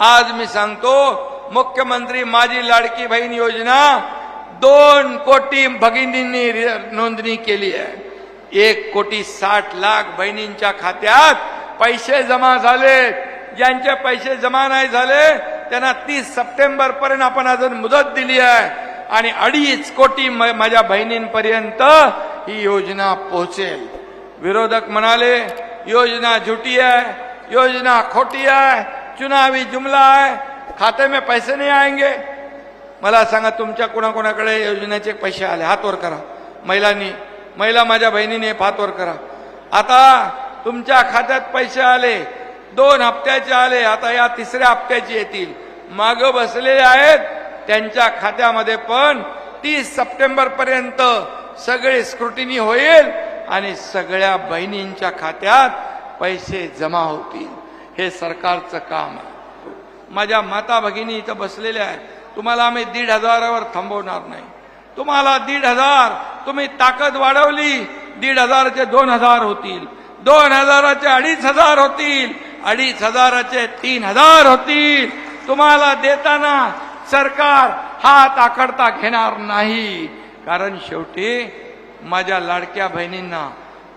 आज मी सांगतो मुख्यमंत्री माझी लाडकी बहीण योजना दोन कोटी भगिनींनी नोंदणी केली आहे. एक कोटी साठ लाख बहिणींच्या खात्यात पैसे जमा झाले. ज्यांचे पैसे जमा नाही झाले त्यांना तीस सप्टेंबर पर्यंत आपण अजून मुदत दिली आहे. आणि अडीच कोटी म- माझ्या बहिणींपर्यंत ही योजना पोहोचेल. विरोधक म्हणाले योजना झुटी आहे योजना खोटी आहे चुनावी जुमला आहे खाते में पैसे नाही आएंगे। मला सांगा तुमच्या कोणाकोणाकडे योजनेचे पैसे आले? हातवर करा. महिलांनी महिला माझ्या बहिणीने हातवर करा. आता तुमच्या खात्यात पैसे आले दोन हप्त्याचे आले आता या तिसऱ्या हप्त्याचे येतील. माग बसलेले आहेत त्यांच्या खात्यामध्ये पण तीस सप्टेंबर पर्यंत सगळे स्क्रुटिनी होईल आणि सगळ्या बहिणींच्या खात्यात पैसे जमा होतील. हे सरकारचं काम आहे. माझ्या माता भगिनी इथं बसलेल्या आहेत. तुम्हाला आम्ही दीड हजारावर थांबवणार नाही. तुम्हाला दीड हजार तुम्ही ताकद वाढवली दीड हजाराचे दोन हजार होतील. दोन हजाराचे अडीच हजार होतील. अडीच हजाराचे तीन हजार होतील. तुम्हाला देताना सरकार हात आकडता घेणार नाही. कारण शेवटी माझ्या लाडक्या बहिणींना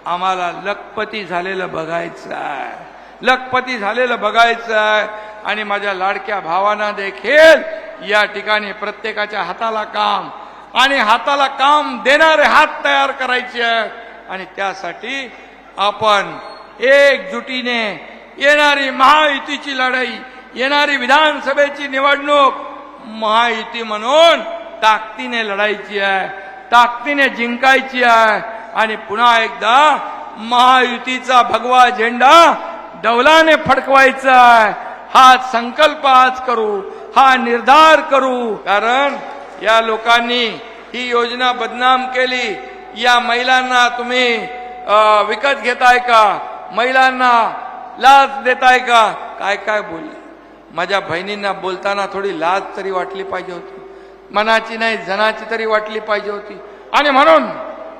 आम्हाला लखपती झालेलं बघायचं आहे. लखपती झालेलं बघायचं आहे आणि माझ्या लाडक्या भावांना देखील या ठिकाणी प्रत्येकाच्या हाताला काम आणि हाताला काम देणारे हात तयार करायचे आहे आणि त्यासाठी आपण एकजुटीने येणारी महायुतीची लढाई येणारी विधानसभेची निवडणूक महायुती म्हणून ताकदीने लढायची आहे ताकदीने जिंकायची आहे. आणि पुन्हा एकदा महायुतीचा भगवा झेंडा डौलाने फडकवायचा आहे हा संकल्प आज करू हा निर्धार करू. कारण या लोकांनी ही योजना बदनाम केली. या महिलांना तुम्ही विकत घेताय का? महिलांना लाच देताय का? काय काय बोलले? माझ्या बहिणींना बोलताना थोडी लाज तरी वाटली पाहिजे होती. मनाची नाही जनाची तरी वाटली पाहिजे होती. आणि म्हणून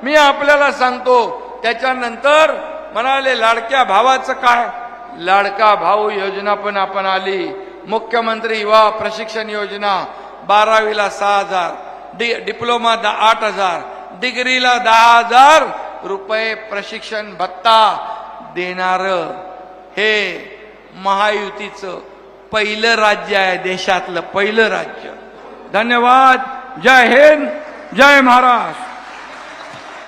मी आपल्याला सांगतो त्याच्यानंतर म्हणाले लाडक्या भावाचं काय? लाडका भाऊ योजना पण आपण आली. मुख्यमंत्री युवा प्रशिक्षण योजना बारावीला सहा हजार डि डिप्लोमा आठ हजार डिग्रीला दहा हजार रुपये प्रशिक्षण भत्ता देणार. हे महायुतीचं पहिलं राज्य आहे देशातलं पहिलं राज्य. धन्यवाद. जय हिंद. जय महाराष्ट्र.